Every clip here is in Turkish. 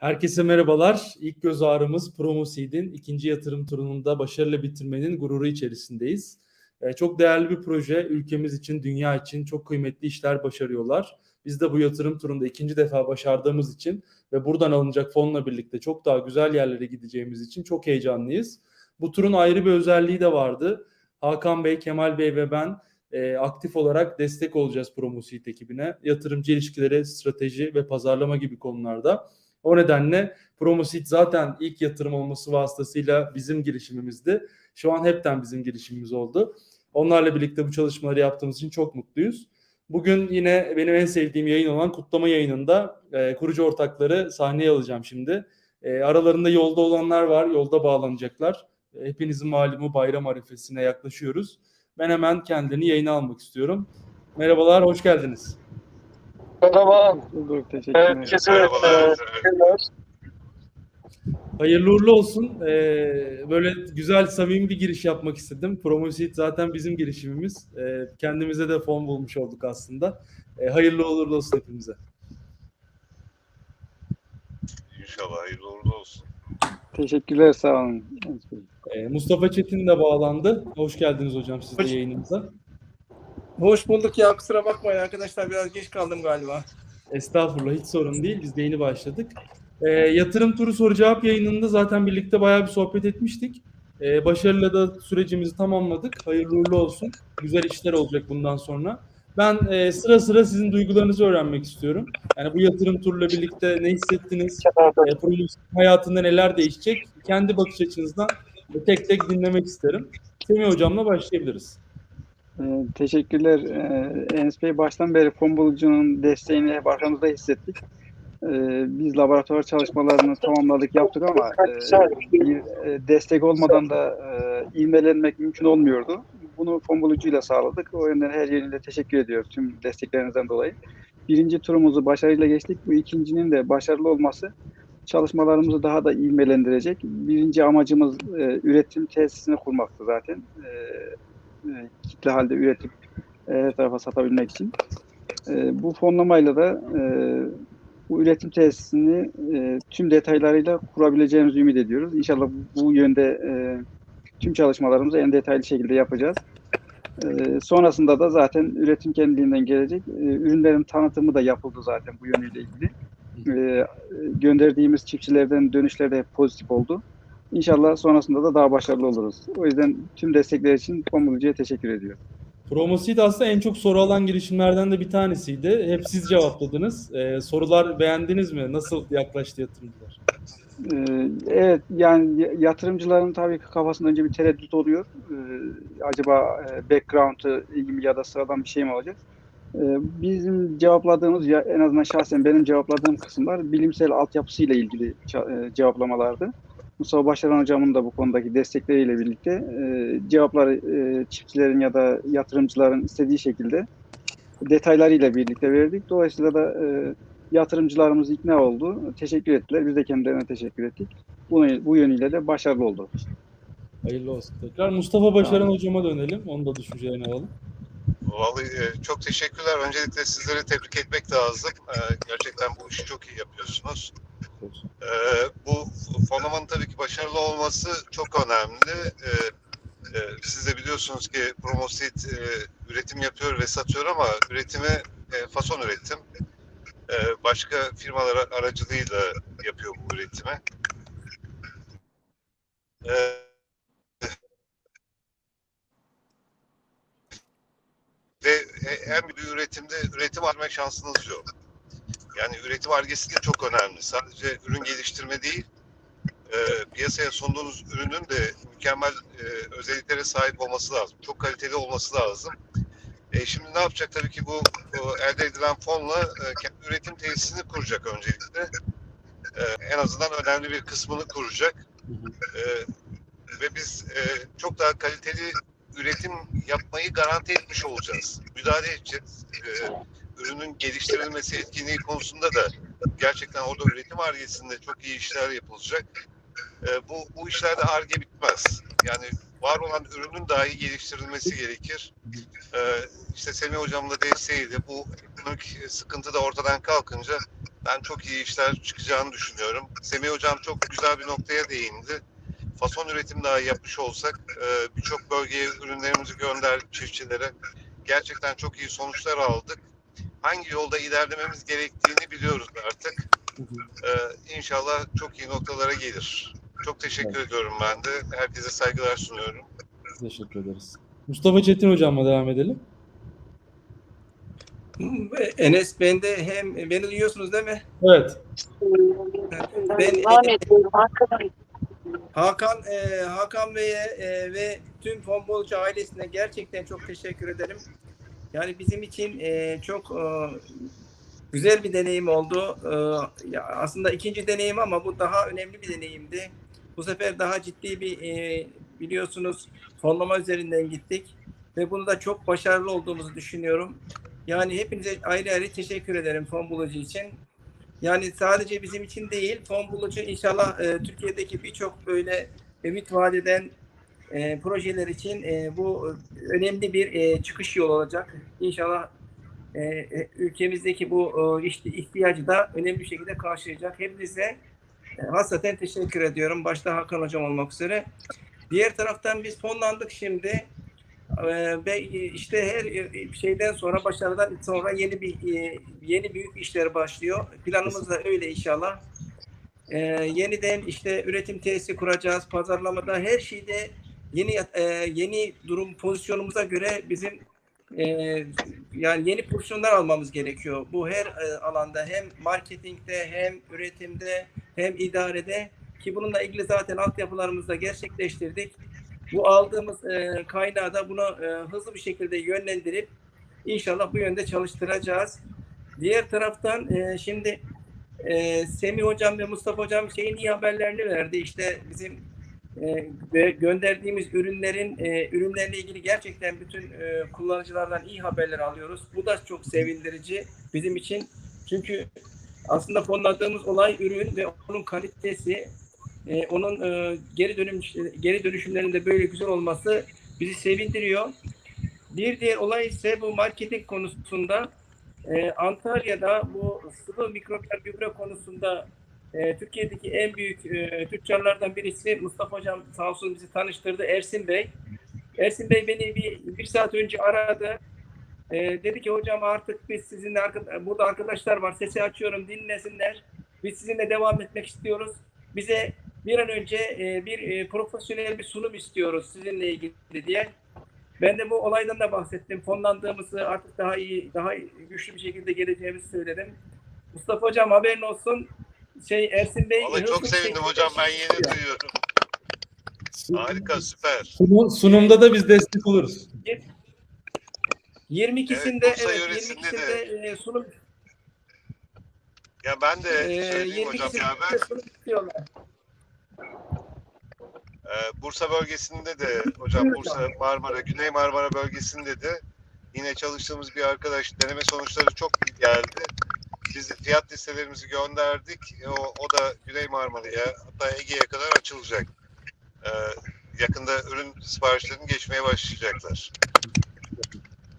Herkese merhabalar. İlk göz ağrımız Promoseed'in ikinci yatırım turunda başarıyla bitirmenin gururu içerisindeyiz. Ee, çok değerli bir proje. Ülkemiz için, dünya için çok kıymetli işler başarıyorlar. Biz de bu yatırım turunda ikinci defa başardığımız için ve buradan alınacak fonla birlikte çok daha güzel yerlere gideceğimiz için çok heyecanlıyız. Bu turun ayrı bir özelliği de vardı. Hakan Bey, Kemal Bey ve ben e, aktif olarak destek olacağız Promoseed ekibine. Yatırımcı ilişkileri, strateji ve pazarlama gibi konularda. O nedenle Promoseed zaten ilk yatırım olması vasıtasıyla bizim girişimimizdi. Şu an hepten bizim girişimimiz oldu. Onlarla birlikte bu çalışmaları yaptığımız için çok mutluyuz. Bugün yine benim en sevdiğim yayın olan kutlama yayınında e, kurucu ortakları sahneye alacağım şimdi. E, aralarında yolda olanlar var, yolda bağlanacaklar. E, hepinizin malumu bayram arifesine yaklaşıyoruz. Ben hemen kendini yayına almak istiyorum. Merhabalar, hoş geldiniz. Merhaba. Bulduk, teşekkür ederim. Herkese Merhabalar. teşekkürler. Hayırlı uğurlu olsun. Ee, böyle güzel, samimi bir giriş yapmak istedim. Promoseed zaten bizim girişimimiz. Ee, kendimize de fon bulmuş olduk aslında. Ee, hayırlı uğurlu olsun hepimize. İnşallah hayırlı uğurlu olsun. Teşekkürler, sağ olun. Ee, Mustafa Çetin de bağlandı. Hoş geldiniz hocam siz de Hoş- yayınımıza. Hoş bulduk ya kusura bakmayın arkadaşlar biraz geç kaldım galiba. Estağfurullah hiç sorun değil. Biz de yeni başladık. Ee, yatırım turu soru cevap yayınında zaten birlikte bayağı bir sohbet etmiştik. Ee, başarıyla da sürecimizi tamamladık. Hayırlı uğurlu olsun. Güzel işler olacak bundan sonra. Ben e, sıra sıra sizin duygularınızı öğrenmek istiyorum. Yani bu yatırım turuyla birlikte ne hissettiniz? E, projenin hayatında neler değişecek? Kendi bakış açınızdan tek tek dinlemek isterim. Semih Hocam'la başlayabiliriz. Ee, teşekkürler. Ee, Enes Bey baştan beri fon desteğini hep arkamızda hissettik. Ee, biz laboratuvar çalışmalarını tamamladık, yaptık ama e, bir e, destek olmadan da e, ivmelenmek mümkün olmuyordu. Bunu fon bulucuyla sağladık. O yönden her yönüyle teşekkür ediyoruz tüm desteklerinizden dolayı. Birinci turumuzu başarıyla geçtik. Bu ikincinin de başarılı olması çalışmalarımızı daha da ivmelendirecek. Birinci amacımız e, üretim tesisini kurmaktı zaten. E, e, kitle halde üretip e, her tarafa satabilmek için. E, bu fonlamayla da e, bu üretim tesisini e, tüm detaylarıyla kurabileceğimizi ümit ediyoruz. İnşallah bu, yönde e, tüm çalışmalarımızı en detaylı şekilde yapacağız. E, sonrasında da zaten üretim kendiliğinden gelecek. E, ürünlerin tanıtımı da yapıldı zaten bu yönüyle ilgili. E, gönderdiğimiz çiftçilerden dönüşler de hep pozitif oldu. İnşallah sonrasında da daha başarılı oluruz. O yüzden tüm destekler için Pomulucu'ya teşekkür ediyorum. Promoseed aslında en çok soru alan girişimlerden de bir tanesiydi. Hep siz cevapladınız. Ee, sorular beğendiniz mi? Nasıl yaklaştı yatırımcılar? Ee, Evet yani yatırımcıların tabii ki kafasında önce bir tereddüt oluyor. Ee, acaba e, background'ı iyi mi ya da sıradan bir şey mi olacak? Ee, bizim cevapladığımız ya en azından şahsen benim cevapladığım kısımlar bilimsel altyapısıyla ilgili e, cevaplamalardı. Mustafa Başaran hocamın da bu konudaki destekleriyle birlikte e, cevapları e, çiftçilerin ya da yatırımcıların istediği şekilde detaylarıyla birlikte verdik. Dolayısıyla da e, yatırımcılarımız ikna oldu. Teşekkür ettiler. Biz de kendilerine teşekkür ettik. Bu, bu yönüyle de başarılı oldu. Hayırlı olsun tekrar. Mustafa Başaran hocama dönelim. Onun da düşüncelerini alalım. Vallahi e, çok teşekkürler. Öncelikle sizleri tebrik etmek lazım. E, Gerçekten bu işi çok iyi yapıyorsunuz. E, Bu fonlamanın tabii ki başarılı olması çok önemli. E, e, Siz de biliyorsunuz ki Promoseed e, üretim yapıyor ve satıyor ama üretimi e, fason üretim. E, Başka firmalar aracılığıyla yapıyor bu üretimi. E, ve en büyük üretimde üretim artmak şansınız yok. Yani üretim argesi de çok önemli. Sadece ürün geliştirme değil, e, piyasaya sunduğunuz ürünün de mükemmel e, özelliklere sahip olması lazım. Çok kaliteli olması lazım. E, şimdi ne yapacak? Tabii ki bu, bu elde edilen fonla e, kendi üretim tesisini kuracak öncelikle. E, en azından önemli bir kısmını kuracak. E, ve biz e, çok daha kaliteli üretim yapmayı garanti etmiş olacağız. Müdahale edeceğiz. Ee, ürünün geliştirilmesi, etkinliği konusunda da gerçekten orada üretim argesinde çok iyi işler yapılacak. Ee, bu, bu işlerde arge bitmez. Yani var olan ürünün dahi geliştirilmesi gerekir. Ee, işte Semih Hocam'la desteğiyle bu ekonomik sıkıntı da ortadan kalkınca Ben çok iyi işler çıkacağını düşünüyorum. Semih Hocam çok güzel bir noktaya değindi. Fason üretim daha yapmış olsak e, birçok bölgeye ürünlerimizi gönderdik çiftçilere. Gerçekten çok iyi sonuçlar aldık. Hangi yolda ilerlememiz gerektiğini biliyoruz artık. Ee, inşallah çok iyi noktalara gelir. Çok teşekkür ediyorum ben de. Herkese saygılar sunuyorum. Teşekkür ederiz. Mustafa Çetin hocamla devam edelim. Enes ben de hem beni duyuyorsunuz değil mi? Evet. Ben. Arkadan. Hakan e, Hakan Bey'e e, ve tüm Fonbolcu ailesine gerçekten çok teşekkür ederim. Yani bizim için e, çok e, güzel bir deneyim oldu. E, aslında ikinci deneyim ama bu daha önemli bir deneyimdi. Bu sefer daha ciddi bir e, biliyorsunuz fonlama üzerinden gittik ve bunu da çok başarılı olduğumuzu düşünüyorum. Yani hepinize ayrı ayrı teşekkür ederim fon bulucu için. Yani sadece bizim için değil, fon bulucu inşallah e, Türkiye'deki birçok böyle ümit vadeden e, projeler için e, bu önemli bir e, çıkış yolu olacak. İnşallah e, e, ülkemizdeki bu e, işte ihtiyacı da önemli bir şekilde karşılayacak. Hepinize e, hasreten teşekkür ediyorum. Başta Hakan Hocam olmak üzere. Diğer taraftan biz fonlandık şimdi. Ee, ve işte her e, şeyden sonra başarıdan sonra yeni bir e, yeni büyük işler başlıyor. Planımız da öyle inşallah. Ee, yeniden işte üretim tesisi kuracağız. Pazarlamada her şeyde yeni e, yeni durum pozisyonumuza göre bizim e, yani yeni pozisyonlar almamız gerekiyor. Bu her e, alanda hem marketingde hem üretimde hem idarede ki bununla ilgili zaten altyapılarımızı da gerçekleştirdik bu aldığımız e, kaynağı da bunu e, hızlı bir şekilde yönlendirip inşallah bu yönde çalıştıracağız. Diğer taraftan e, şimdi e, Semih Hocam ve Mustafa Hocam şeyin iyi haberlerini verdi. İşte bizim ve gönderdiğimiz ürünlerin e, ürünlerle ilgili gerçekten bütün e, kullanıcılardan iyi haberler alıyoruz. Bu da çok sevindirici bizim için. Çünkü aslında fonladığımız olay ürün ve onun kalitesi e, onun e, geri dönüm geri dönüşümlerinde böyle güzel olması bizi sevindiriyor. Bir diğer olay ise bu marketing konusunda e, Antalya'da bu sıvı mikrobiyal gübre konusunda e, Türkiye'deki en büyük e, tüccarlardan birisi Mustafa Hocam sağ olsun bizi tanıştırdı Ersin Bey. Ersin Bey beni bir, bir saat önce aradı. E, dedi ki hocam artık biz sizinle burada arkadaşlar var sesi açıyorum dinlesinler. Biz sizinle devam etmek istiyoruz. Bize bir an önce e, bir e, profesyonel bir sunum istiyoruz sizinle ilgili diye. Ben de bu olaydan da bahsettim. Fonlandığımızı artık daha iyi, daha güçlü bir şekilde geleceğimizi söyledim. Mustafa Hocam haberin olsun. Şey Ersin Bey... Vallahi çok sevindim hocam. Ben yeni istiyor. duyuyorum. Harika, süper. Sunum- sunumda da biz destek oluruz. 22'sinde Evet, evet, yöresinde 22'sinde e, sunum Ya ben de e, söyleyeyim hocam ya 22'sinde ben e, Bursa bölgesinde de hocam Bursa Marmara, Güney Marmara bölgesinde de yine çalıştığımız bir arkadaş deneme sonuçları çok iyi geldi. Biz fiyat listelerimizi gönderdik. E, o, o da Güney Marmara'ya hatta Ege'ye kadar açılacak. E, yakında ürün siparişlerini geçmeye başlayacaklar.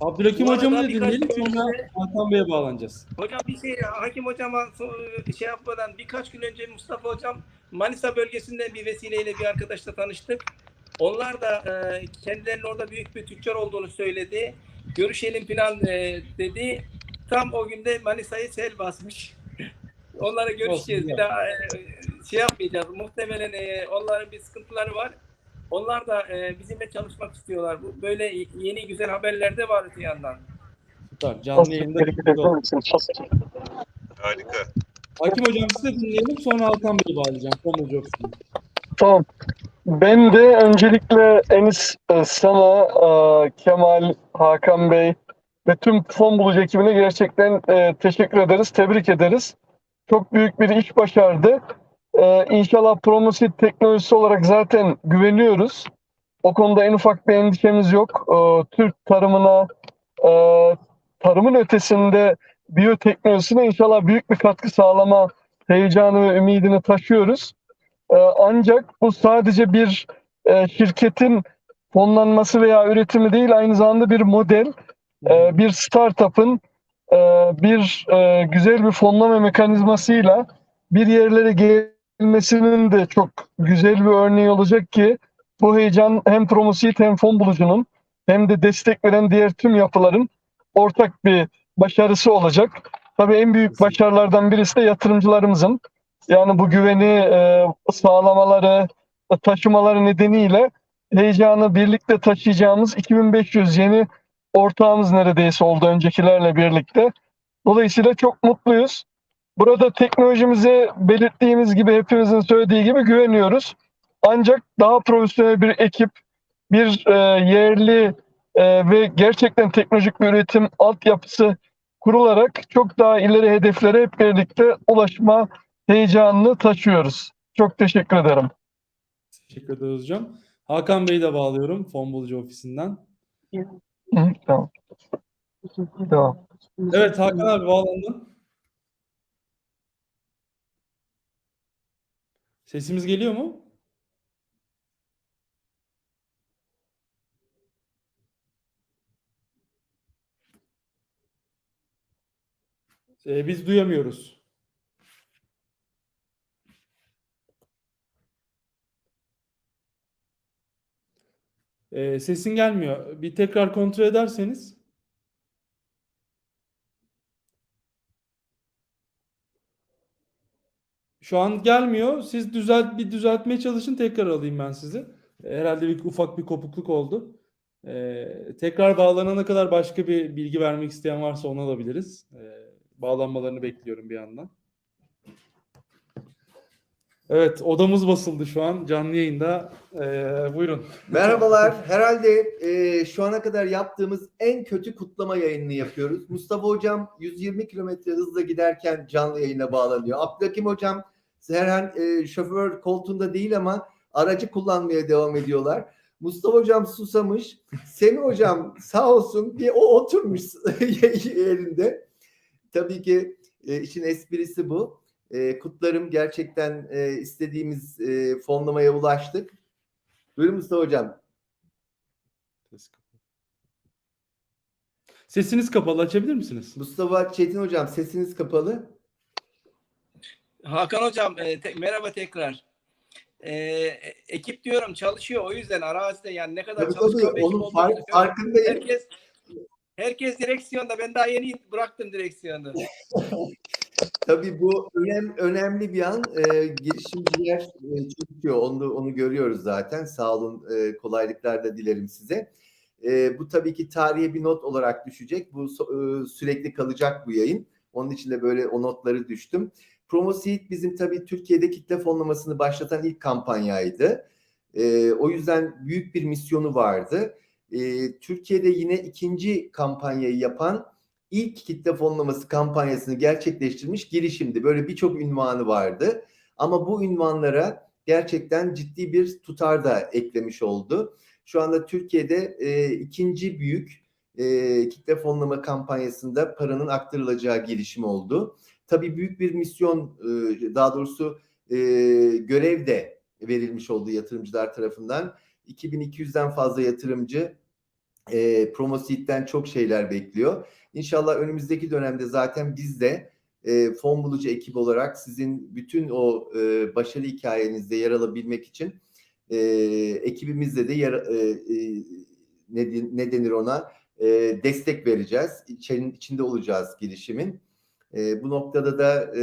Abdülhakim Bu arada hocamı da birkaç dinleyelim gün sonra önce- Hakan Bey'e bağlanacağız. Hocam bir şey Hakim Hocam'a so- şey yapmadan birkaç gün önce Mustafa Hocam Manisa bölgesinden bir vesileyle bir arkadaşla tanıştık. Onlar da e, kendilerinin orada büyük bir tüccar olduğunu söyledi. Görüşelim falan e, dedi. Tam o günde Manisa'yı sel basmış. Onlara görüşeceğiz. Bir daha e, şey yapmayacağız. Muhtemelen e, onların bir sıkıntıları var. Onlar da e, bizimle çalışmak istiyorlar. Bu böyle yeni güzel haberler de var öte yandan. Süper. Canlı yayında. Harika. Hakim hocam sizi de dinleyelim sonra Hakan Bey'i bağlayacağım. Tomurcu yoksun. Tamam. Ben de öncelikle Enis e, sana, e, Kemal, Hakan Bey ve tüm fon bulucu ekibine gerçekten e, teşekkür ederiz, tebrik ederiz. Çok büyük bir iş başardı. E, İnşallah Promosit teknolojisi olarak zaten güveniyoruz. O konuda en ufak bir endişemiz yok. E, Türk tarımına, e, tarımın ötesinde biyoteknolojisine inşallah büyük bir katkı sağlama heyecanı ve ümidini taşıyoruz. Ee, Ancak bu sadece bir e, şirketin fonlanması veya üretimi değil, aynı zamanda bir model, e, bir startup'ın e, bir e, güzel bir fonlama mekanizmasıyla bir yerlere gelmesinin de çok güzel bir örneği olacak ki bu heyecan hem Promosit hem fon bulucunun hem de destek veren diğer tüm yapıların ortak bir başarısı olacak. Tabii en büyük başarılardan birisi de yatırımcılarımızın yani bu güveni e, sağlamaları, taşımaları nedeniyle heyecanı birlikte taşıyacağımız 2500 yeni ortağımız neredeyse oldu öncekilerle birlikte. Dolayısıyla çok mutluyuz. Burada teknolojimize belirttiğimiz gibi hepimizin söylediği gibi güveniyoruz. Ancak daha profesyonel bir ekip, bir e, yerli e, ve gerçekten teknolojik bir üretim altyapısı kurularak çok daha ileri hedeflere hep birlikte ulaşma heyecanını taşıyoruz. Çok teşekkür ederim. Teşekkür ederiz hocam. Hakan Bey'i de bağlıyorum fon bulucu ofisinden. Hı, tamam. Tamam. Evet Hakan abi bağlandın. Sesimiz geliyor mu? Ee, biz duyamıyoruz. Ee, sesin gelmiyor. Bir tekrar kontrol ederseniz. Şu an gelmiyor. Siz düzelt bir düzeltmeye çalışın. Tekrar alayım ben sizi. Herhalde bir ufak bir kopukluk oldu. Ee, tekrar bağlanana kadar başka bir bilgi vermek isteyen varsa onu alabiliriz. Ee, bağlanmalarını bekliyorum bir yandan. Evet, odamız basıldı şu an canlı yayında. Ee, buyurun. Merhabalar. Herhalde e, şu ana kadar yaptığımız en kötü kutlama yayınını yapıyoruz. Mustafa Hocam 120 kilometre hızla giderken canlı yayına bağlanıyor. Abdülhakim Hocam herhangi e, şoför koltuğunda değil ama aracı kullanmaya devam ediyorlar. Mustafa Hocam susamış. Semih Hocam sağ olsun bir o oturmuş yerinde. Tabii ki e, işin esprisi bu. E, kutlarım gerçekten e, istediğimiz e, fonlamaya ulaştık. Buyurun Mustafa Hocam. Sesiniz kapalı açabilir misiniz? Mustafa Çetin Hocam sesiniz kapalı. Hakan hocam e, te- merhaba tekrar. E, ekip diyorum çalışıyor o yüzden arazide yani ne kadar Tabii çalışkan tabii bir ekip onun olduğunu fark, farkındayım. Herkes herkes direksiyonda. Ben daha yeni bıraktım direksiyonu. Tabii bu önem, önemli bir an. Ee, girişimciler e, çalışıyor. Onu, onu görüyoruz zaten. Sağ olun. e, kolaylıklar da dilerim size. E, bu tabii ki tarihe bir not olarak düşecek. Bu e, sürekli kalacak bu yayın. Onun için de böyle o notları düştüm. Promoseed bizim tabii Türkiye'de kitle fonlamasını başlatan ilk kampanyaydı. E, o yüzden büyük bir misyonu vardı. E, Türkiye'de yine ikinci kampanyayı yapan ilk kitle fonlaması kampanyasını gerçekleştirmiş girişimdi. Böyle birçok ünvanı vardı. Ama bu ünvanlara gerçekten ciddi bir tutar da eklemiş oldu. Şu anda Türkiye'de e, ikinci büyük e, kitle fonlama kampanyasında paranın aktarılacağı girişim oldu. Tabii büyük bir misyon, e, daha doğrusu e, görev de verilmiş oldu yatırımcılar tarafından. 2200'den fazla yatırımcı e, Promoseed'den çok şeyler bekliyor. İnşallah önümüzdeki dönemde zaten biz de e, fon bulucu ekip olarak sizin bütün o e, başarı hikayenizde yer alabilmek için e, ekibimizle de yer, e, e, ne, ne denir ona e, destek vereceğiz. İçin, içinde olacağız girişimin. E, bu noktada da e,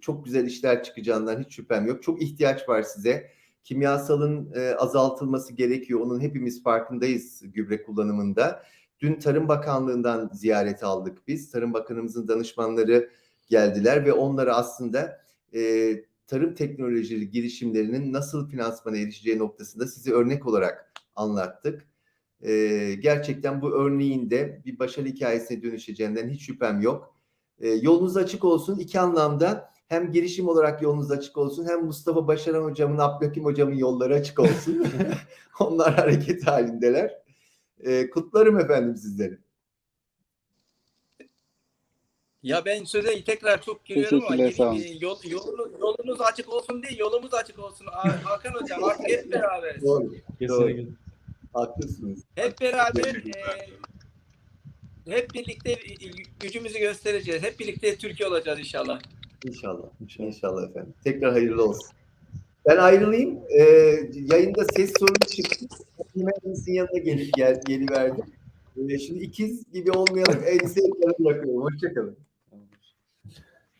çok güzel işler çıkacağından hiç şüphem yok. Çok ihtiyaç var size. Kimyasalın e, azaltılması gerekiyor. Onun hepimiz farkındayız gübre kullanımında. Dün Tarım Bakanlığı'ndan ziyaret aldık biz. Tarım Bakanımızın danışmanları geldiler ve onlara aslında e, tarım teknolojileri girişimlerinin nasıl finansmana erişeceği noktasında sizi örnek olarak anlattık. E, gerçekten bu örneğin de bir başarı hikayesine dönüşeceğinden hiç şüphem yok. E, yolunuz açık olsun. İki anlamda hem girişim olarak yolunuz açık olsun hem Mustafa Başaran hocamın, Abdülhakim hocamın yolları açık olsun. Onlar hareket halindeler. E, kutlarım efendim sizleri. Ya ben söze tekrar çok giriyorum ama yol, yolunu- yolunuz açık olsun değil, yolumuz açık olsun. Ha- Hakan hocam artık hep beraberiz. Doğru. Kesinlikle. Haklısınız. Hep beraber e, hep birlikte gücümüzü göstereceğiz. Hep birlikte Türkiye olacağız inşallah. İnşallah. İnşallah. İnşallah efendim. Tekrar hayırlı olsun. Ben ayrılayım. Ee, yayında ses sorunu çıktı. Hemen yanına gelip gel, geliverdim. Ee, şimdi ikiz gibi olmayalım. Ekranı bırakıyorum. Hoşçakalın.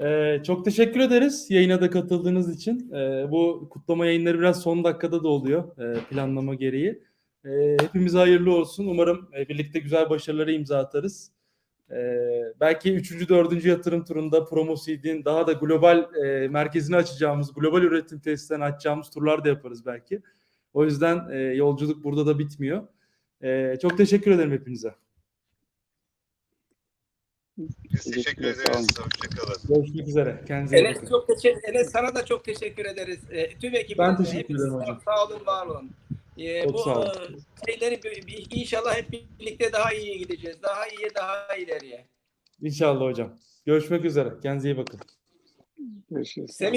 Ee, çok teşekkür ederiz yayına da katıldığınız için. Ee, bu kutlama yayınları biraz son dakikada da oluyor e, planlama gereği. Ee, hepimize hayırlı olsun. Umarım e, birlikte güzel başarılara imza atarız. Ee, belki 3. 4. yatırım turunda Promoseed'in daha da global e, merkezini açacağımız, global üretim tesislerini açacağımız turlar da yaparız belki. O yüzden e, yolculuk burada da bitmiyor. E, çok teşekkür ederim hepinize. Biz teşekkür Teşekkürler, sağ olun. ederiz. Hoşçakalın. Görüşmek üzere. Kendinize Enes bakın. çok teşekkür Enes sana da çok teşekkür ederiz. E, tüm ekibimize. Ben teşekkür ederim hocam. Sağ olun, var olun. E, Çok bu sağ olun. e, şeyleri bir- inşallah hep birlikte daha iyi gideceğiz. Daha iyiye, daha ileriye. İnşallah hocam. Görüşmek üzere. Kendinize iyi bakın. Görüşürüz. Semih